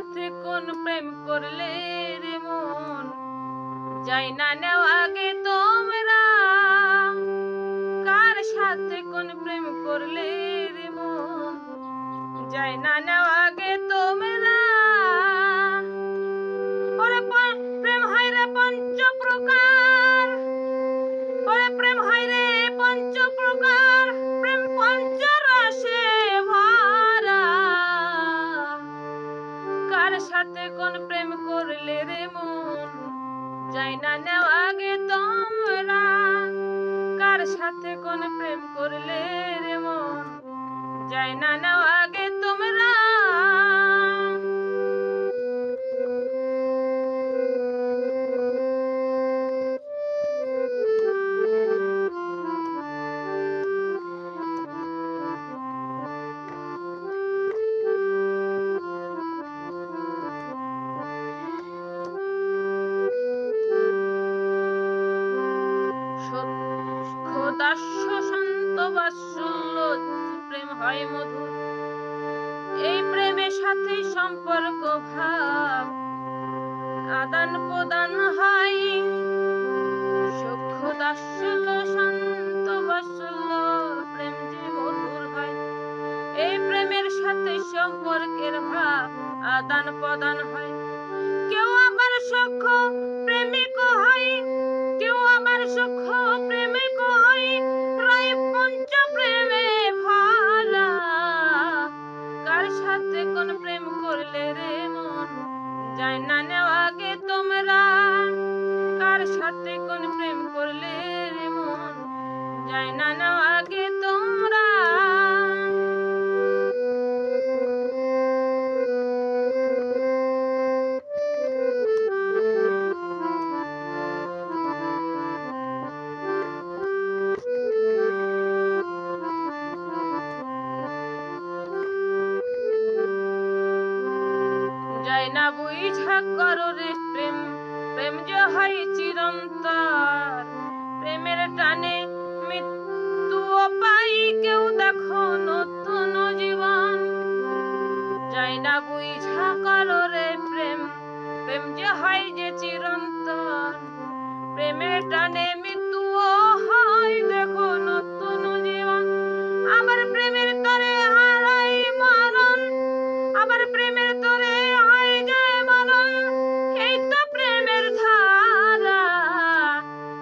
সাথে কোন প্রেম করলে রে মন? যাই না নেওয়া আগে তোমরা। কার সাথে কোন প্রেম করলে রে মন? যাই না নেও আগে তোমরা। ওরে প্রেম হয় রে পঞ্চ প্রকার সাথে কোন প্রেম করলে রে মন? যাই না নেও আগে তোমরা, কার সাথে কোন প্রেম করলে রে মন? যাই না নেও হয় মধুর। এই প্রেমের সাথে সম্পর্ক ভাব আদান প্রদান হয়। শান্ত প্রেম যে মধুর হয়, এই প্রেমের সাথে সম্পর্কের ভাব আদান প্রদান হয়। কেউ আবার সখ্য প্রেমিক হয়, কেউ আবার সুখ যাই না নেওয়া আগে তোমরা কার সাথে কোন প্রেম করলে রে মন? যাই না নেওয়া আগে তোমরা প্রেমের টানে মৃত্যুও হয়। দেখো নতুন জীবন। আবার প্রেমের তরে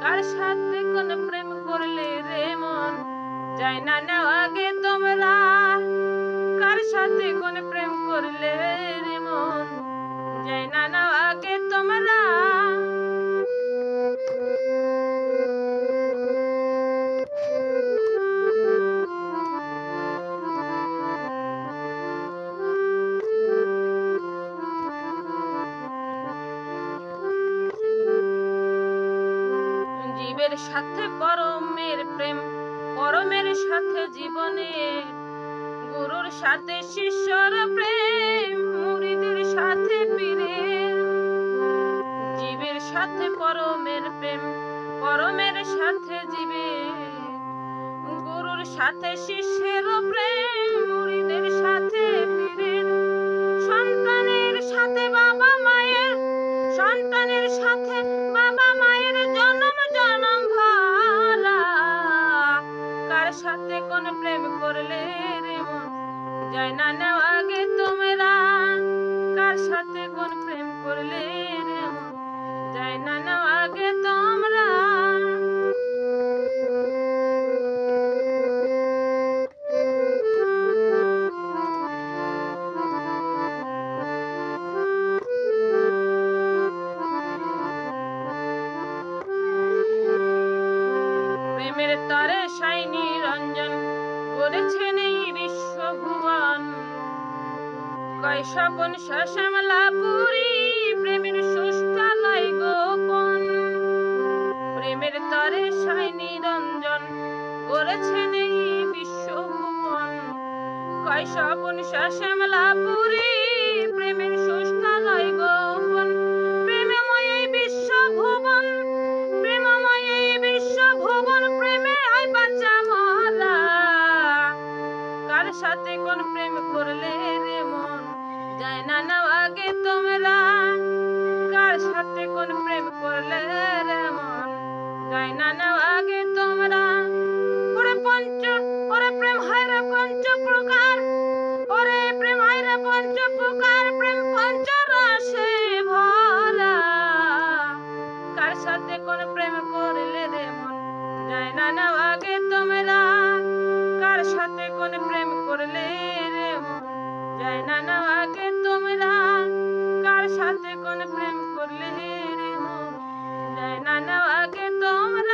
কার সাথে কোন প্রেম করলে রে মন? যায় না আগে তোমরা। কার সাথে কোন প্রেম করলে না নাও আগে তোমরা। জীবের সাথে পরমের প্রেম, পরমের সাথে জীবনের গুরুর সাথে শিষ্যর প্রেম মুরিদের সাথে পীরের। জীবের সাথে পরমের প্রেম, পরমের সাথে জীবের। গুরুর সাথে শিষ্যের প্রেম প্রেমের তরে সাইনি রঞ্জন করেছেন এই বিশ্বভুবন কয় স্বপন শ্মশামলা পুরী, প্রেমের সুষ্ঠালয় গোপন। প্রেমের তরে সাইনি রঞ্জন করেছেন এই বিশ্বভুবন কয় স্বপন শ্মশামলা পুরী তোমার সাথে কোন প্রেম করলে রে মন যায় না নাও আগে তোমরা। কার সাথে কোন প্রেম করলে রে মন যায় না নাও আগে তোমরা। যায় না না আগে তোমরা কার সাথে কোন প্রেম করলে রে মন? যায় না না আগে তোমরা